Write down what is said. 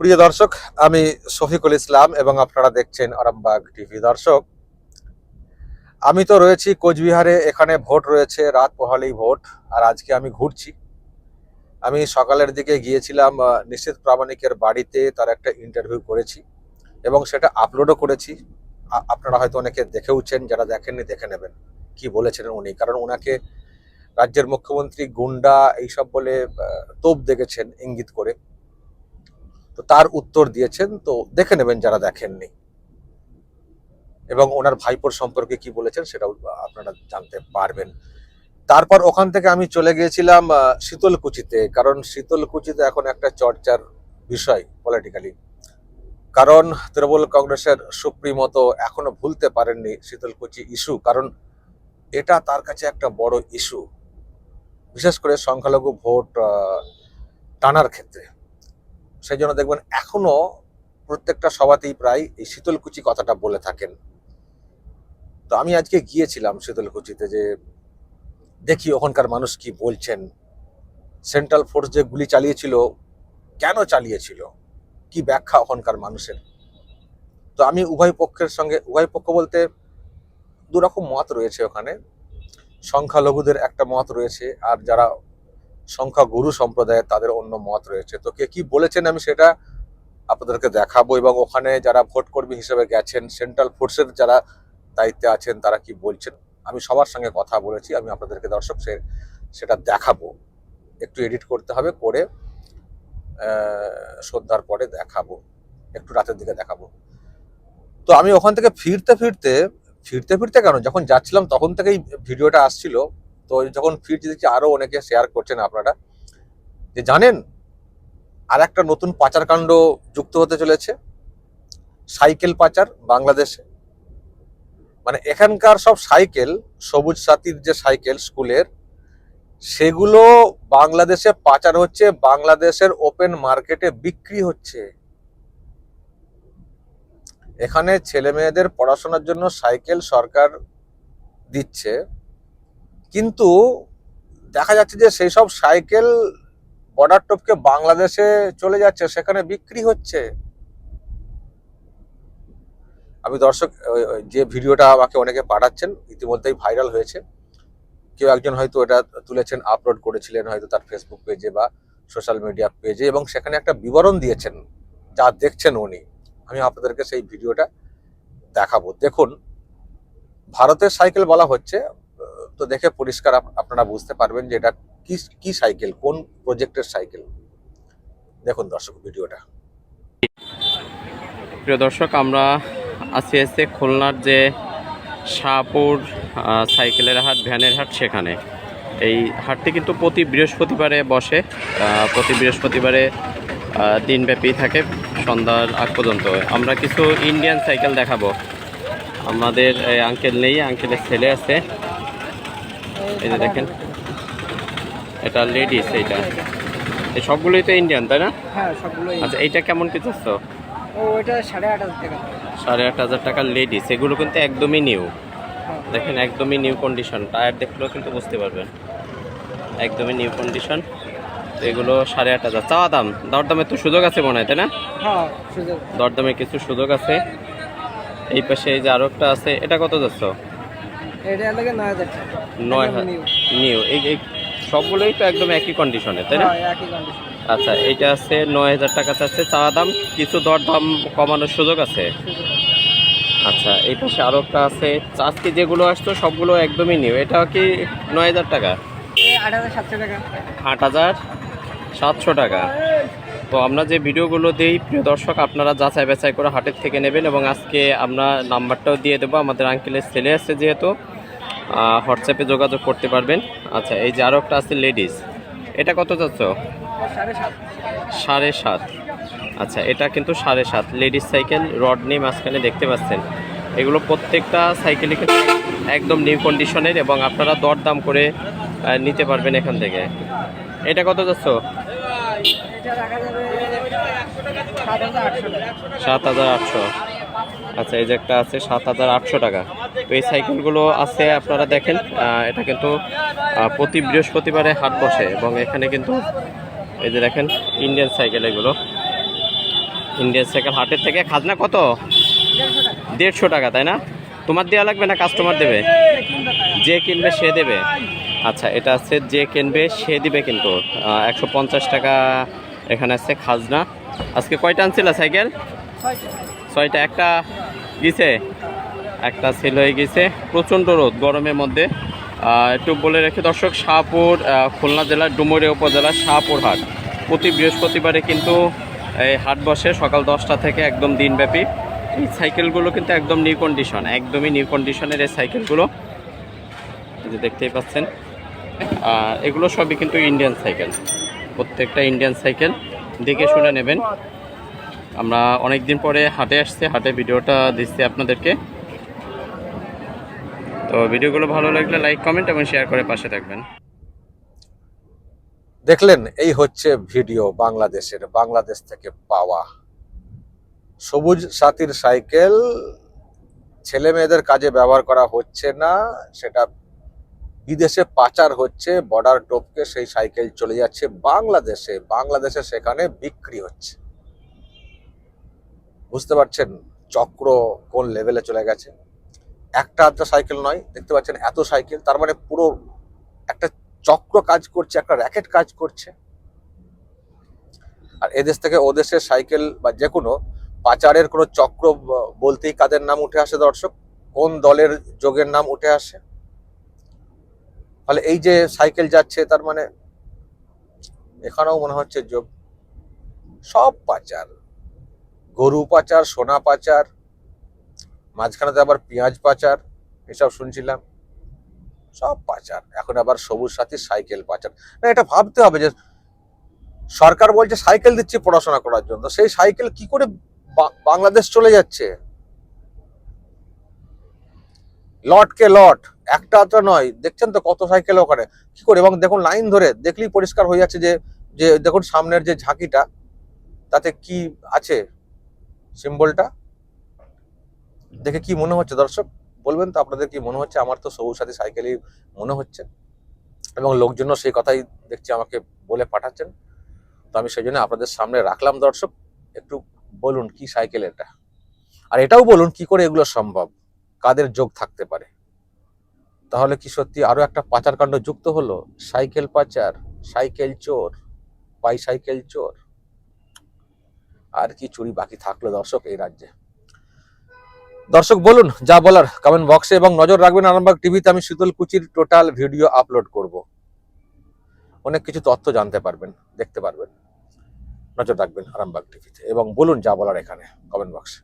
প্রিয় দর্শক, আমি শফিকুল ইসলাম এবং আপনারা দেখছেন আরামবাগ টিভি। দর্শক, আমি তো রয়েছি কোচবিহারে, এখানে ভোট রয়েছে, রাত পোহালেই ভোট, আর আজকে আমি ঘুরছি। আমি সকালের দিকে গিয়েছিলাম নিশ্চিত প্রামাণিকের বাড়িতে তার একটা ইন্টারভিউ করেছি এবং সেটা আপলোডও করেছি। আপনারা হয়তো অনেকে দেখেওছেন, যারা দেখেননি দেখে নেবেন কি বলেছিলেন উনি, কারণ ওনাকে রাজ্যের মুখ্যমন্ত্রী গুন্ডা এইসব বলে তোপ দেখেছেন ইঙ্গিত করে। তো তার উত্তর দিয়েছেন, তো দেখে নেবেন যারা দেখেননি। এবং ওনার ভাইপোর সম্পর্কে কি বলেছেন সেটাও আপনারা জানতে পারবেন। তারপর ওখান থেকে আমি চলে গিয়েছিলাম শীতলকুচিতে, কারণ শীতলকুচিতে এখন একটা চর্চার বিষয় পলিটিক্যালি কারণ তৃণমূল কংগ্রেসের সুপ্রিমতো এখনও ভুলতে পারেননি শীতলকুচি ইস্যু কারণ এটা তার কাছে একটা বড় ইস্যু বিশেষ করে সংখ্যালঘু ভোট টানার ক্ষেত্রে। সেই জন্য দেখবেন এখনও প্রত্যেকটা সভাতেই প্রায় এই শীতলকুচি কথাটা বলে থাকেন। তো আমি আজকে গিয়েছিলাম শীতলকুচিতে যে দেখি ওখানকার মানুষ কি বলছেন। সেন্ট্রাল ফোর্স যে গুলি চালিয়েছিল, কেন চালিয়েছিল? কি ব্যাখ্যা ওখানকার মানুষের? তো আমি উভয় পক্ষের সঙ্গে, উভয় পক্ষ বলতে দুরকম মত রয়েছে ওখানে। সংখ্যালঘুদের একটা মত রয়েছে, আর যারা সংখ্যা গুরু সম্প্রদায়ের তাদের অন্য মত রয়েছে। তো কে কি বলেছেন আমি সেটা আপনাদেরকে দেখাবো এবং ওখানে যারা ভোট কর্মী হিসেবে গেছেন সেন্ট্রাল ফোর্সের যারা দায়িত্বে আছেন, তারা কি বলছেন? আমি সবার সঙ্গে কথা বলেছি, আমি আপনাদেরকে দর্শক সে, সেটা দেখাবো। একটু এডিট করতে হবে, করে সন্ধ্যার পরে দেখাবো। একটু রাতের দিকে দেখাবো। তো আমি ওখান থেকে ফিরতে ফিরতে ফিরতে ফিরতে কেন? যখন যাচ্ছিলাম তখন থেকেই ভিডিওটা আসছিল। তো যখন ফিরতে দেখছি আরও অনেকে শেয়ার করছেন আপনারা, যে জানেন আর একটা নতুন পাচার কাণ্ড যুক্ত হতে চলেছে, সাইকেল পাচার বাংলাদেশে। মানে এখানকার সব সাইকেল, সবুজ সাথীর যে সাইকেল স্কুলের, সেগুলো বাংলাদেশে পাচার হচ্ছে, বাংলাদেশের ওপেন মার্কেটে বিক্রি হচ্ছে। এখানে ছেলে মেয়েদের পড়াশোনার জন্য সাইকেল সরকার দিচ্ছে। কিন্তু দেখা যাচ্ছে যে সেই সব সাইকেল বর্ডার টপকে বাংলাদেশে চলে যাচ্ছে, সেখানে বিক্রি হচ্ছে। আমি দর্শক যে ভিডিওটা আমাকে অনেকে পাঠাচ্ছেন, ইতিমধ্যেই ভাইরাল হয়েছে। কেউ একজন হয়তো এটা তুলেছেন আপলোড করেছিলেন হয়তো তার ফেসবুক পেজে বা সোশ্যাল মিডিয়া পেজে এবং সেখানে একটা বিবরণ দিয়েছেন, যা দেখছেন উনি। আমি আপনাদেরকে সেই ভিডিওটা দেখাবো। দেখুন, ভারতের সাইকেল বলা হচ্ছে তো দেখে পরিষ্কার আপনারা বুঝতে পারবেন যে এটা কি কি সাইকেল, কোন প্রজেক্টের সাইকেল। দেখুন দর্শক, ভিডিওটা। প্রিয় দর্শক, আমরা আছি এসে খুলনার যে শাহপুর সাইকেলের হাট, ভ্যানের হাট সেখানে। এই হাটটি কিন্তু প্রতি বৃহস্পতিবারে বসে। প্রতি বৃহস্পতিবারে দিনব্যাপী থাকে সন্ধ্যার আগ পর্যন্ত। আমরা কিছু ইন্ডিয়ান সাইকেল দেখাবো। আমাদের আঙ্কেল নেই আঙ্কেলের ছেলে আছে। এই যে দেখেন। এটা লেডিস এইটা। এই সবগুলোই তো ইন্ডিয়ান তাই না? হ্যাঁ সবগুলোই আচ্ছা এইটা কেমন কি কিছু ও ওইটা সাড়ে আট হাজার টাকা। সাড়ে আট হাজার টাকার লেডিস এগুলো কিন্তু একদমই নিউ দেখেন একদমই নিউ কন্ডিশন টায়ার দেখলেও কিন্তু বুঝতে পারবেন। একদমই নিউ কন্ডিশন এগুলো সাড়ে আট হাজার। চাওয়া দাম? দরদামে তো সুযোগ আছে মনে হয় তাই না? হ্যাঁ সুযোগ। দরদামে কিছু সুযোগ আছে। এই পাশে এই যে আরও একটা আছে এটা কত যাচ্ছ? এটা লাগে নয় হাজার টাকা। নয় একদম new। নিউ এই এই সবগুলোই তো একদম একই কন্ডিশনে তাই না? হ্যাঁ, একই কন্ডিশন আচ্ছা এইটা আছে নয় হাজার টাকা চাচ্ছে। চাওয়া দাম কিছু দরদাম কমানোর সুযোগ আছে? আচ্ছা এই পাশে আরও একটা আছে। আজকে যেগুলো আসতো সবগুলো একদমই নিউ এটা কি নয় হাজার টাকা? আট হাজার সাতশো টাকা। আট হাজার সাতশো টাকা। তো আমরা যে ভিডিওগুলো দিই প্রিয় দর্শক আপনারা যাচাই বাছাই করে হাটের থেকে নেবেন এবং আজকে আমরা নাম্বারটাও দিয়ে দেবো। আমাদের আঙ্কেলের ছেলে আছে যেহেতু। হোয়াটসঅ্যাপে যোগাযোগ করতে পারবেন। আচ্ছা এই যে আরও একটা আছে লেডিস। এটা কত যাচ্ছ? সাড়ে সাত। আচ্ছা এটা কিন্তু সাড়ে সাত। লেডিস সাইকেল, রড নেই মাঝখানে দেখতে পাচ্ছেন। এগুলো প্রত্যেকটা সাইকেলই কিন্তু একদম নিউ কন্ডিশনের এবং আপনারা দরদাম করে নিতে পারবেন এখান থেকে। এটা কত যাচ্ছ? সাত হাজার আটশো। আচ্ছা এই যে একটা আছে, সাত হাজার আটশো টাকা। তো এই সাইকেলগুলো আছে আপনারা দেখেন এটা কিন্তু প্রতি বৃহস্পতিবারে হাট বসে এবং এখানে কিন্তু এই যে দেখেন ইন্ডিয়ান সাইকেল এগুলো। ইন্ডিয়ান সাইকেল হাটের থেকে খাজনা কত? দেড়শো টাকা তাই না? তোমার দেওয়া লাগবে না কাস্টমার দেবে? যে কিনবে সে দেবে। আচ্ছা এটা আছে যে কিনবে সে দিবে কিন্তু। একশো পঞ্চাশ টাকা এখানে আছে খাজনা। আজকে কয়টা আনছিল সাইকেল? ছয়টা। একটা গেছে একটা সেল হয়ে গেছে। প্রচণ্ড রোদ, গরমের মধ্যে। একটু বলে রেখে দর্শক, শাহপুর খুলনা জেলার ডুমুরিয়া উপজেলার শাহপুর হাট প্রতি বৃহস্পতিবারে কিন্তু এই হাট বসে সকাল দশটা থেকে একদম দিনব্যাপী। এই সাইকেলগুলো কিন্তু একদম নিউ কন্ডিশন একদমই নিউ কন্ডিশনের এই সাইকেলগুলো যে দেখতেই পাচ্ছেন এগুলো সবই কিন্তু ইন্ডিয়ান সাইকেল প্রত্যেকটা ইন্ডিয়ান সাইকেল দেখে শুনে নেবেন। আমরা অনেক দিন পরে হাটে আসছি, হাটে ভিডিওটা দিচ্ছি আপনাদেরকে। তো ভিডিওগুলো ভালো লাগলে লাইক কমেন্ট এবং শেয়ার করে পাশে থাকবেন। দেখলেন, এই হচ্ছে ভিডিও বাংলাদেশের, বাংলাদেশ থেকে পাওয়া। সবুজ সাথীর সাইকেল, ছেলে মেয়েদের কাজে ব্যবহার করা হচ্ছে না, সেটা বিদেশে পাচার হচ্ছে বর্ডার টপকে সেই সাইকেল চলে যাচ্ছে বাংলাদেশে বাংলাদেশে সেখানে বিক্রি হচ্ছে। বুঝতে পারছেন চক্র কোন লেভেলে চলে গেছে? একটা আধটা সাইকেল নয়, দেখতে পাচ্ছেন এত সাইকেল, তার মানে পুরো একটা চক্র কাজ করছে, একটা র্যাকেট কাজ করছে। আর এদেশ থেকে ওদেশের সাইকেল বা যে কোনো পাচারের কোনো চক্র বলতেই কাদের নাম উঠে আসে দর্শক? কোন দলের যোগের নাম উঠে আসে? ফলে এই যে সাইকেল যাচ্ছে, তার মানে এখানেও মনে হচ্ছে যোগ সব পাচার, গরু পাচার, সোনা পাচার মাঝখানেতে আবার পেঁয়াজ পাচার, এসব শুনছিলাম। সব পাচার। এখন আবার সবুজ সাথী সাইকেল পাচার। না, এটা ভাবতে হবে যে সরকার বলছে সাইকেল দিচ্ছে পড়াশোনা করার জন্য। সেই সাইকেল কি করে বাংলাদেশ চলে যাচ্ছে? লটকে লট। একটা তো নয়। দেখছেন তো কত সাইকেল ওখানে। কি করে? এবং দেখুন, লাইন ধরে দেখলেই পরিষ্কার হয়ে যাচ্ছে যে যে দেখুন, সামনের যে ঝাঁকিটা, তাতে কি আছে? সিম্বলটা? দেখে কি মনে হচ্ছে? দর্শক, বলবেন তো আপনাদের কি মনে হচ্ছে? আমার তো সবুজ সাথী সাইকেলই মনে হচ্ছে। এবং লোকজনও সেই কথাই দেখছি আমাকে বলে পাঠাচ্ছেন। তো আমি সেই জন্য আপনাদের সামনে রাখলাম দর্শক। একটু বলুন কি সাইকেল এটা? আর এটাও বলুন কি করে এগুলো সম্ভব? কাদের যোগ থাকতে পারে? তাহলে কি সত্যি আরও একটা পাচার কাণ্ড যুক্ত হলো? সাইকেল পাচার, সাইকেল চোর বাই সাইকেল চোর। আর কি চুরি বাকি থাকল দর্শক এই রাজ্যে? দর্শক, বলুন, যা বলার কমেন্ট বক্সে এবং নজর রাখবেন আরামবাগ টিভিতে আমি শীতল কুচির টোটাল ভিডিও আপলোড করব। অনেক কিছু তথ্য জানতে পারবেন, দেখতে পারবেন। নজর রাখবেন আরামবাগ টিভিতে এবং বলুন, যা বলার এখানে কমেন্ট বক্সে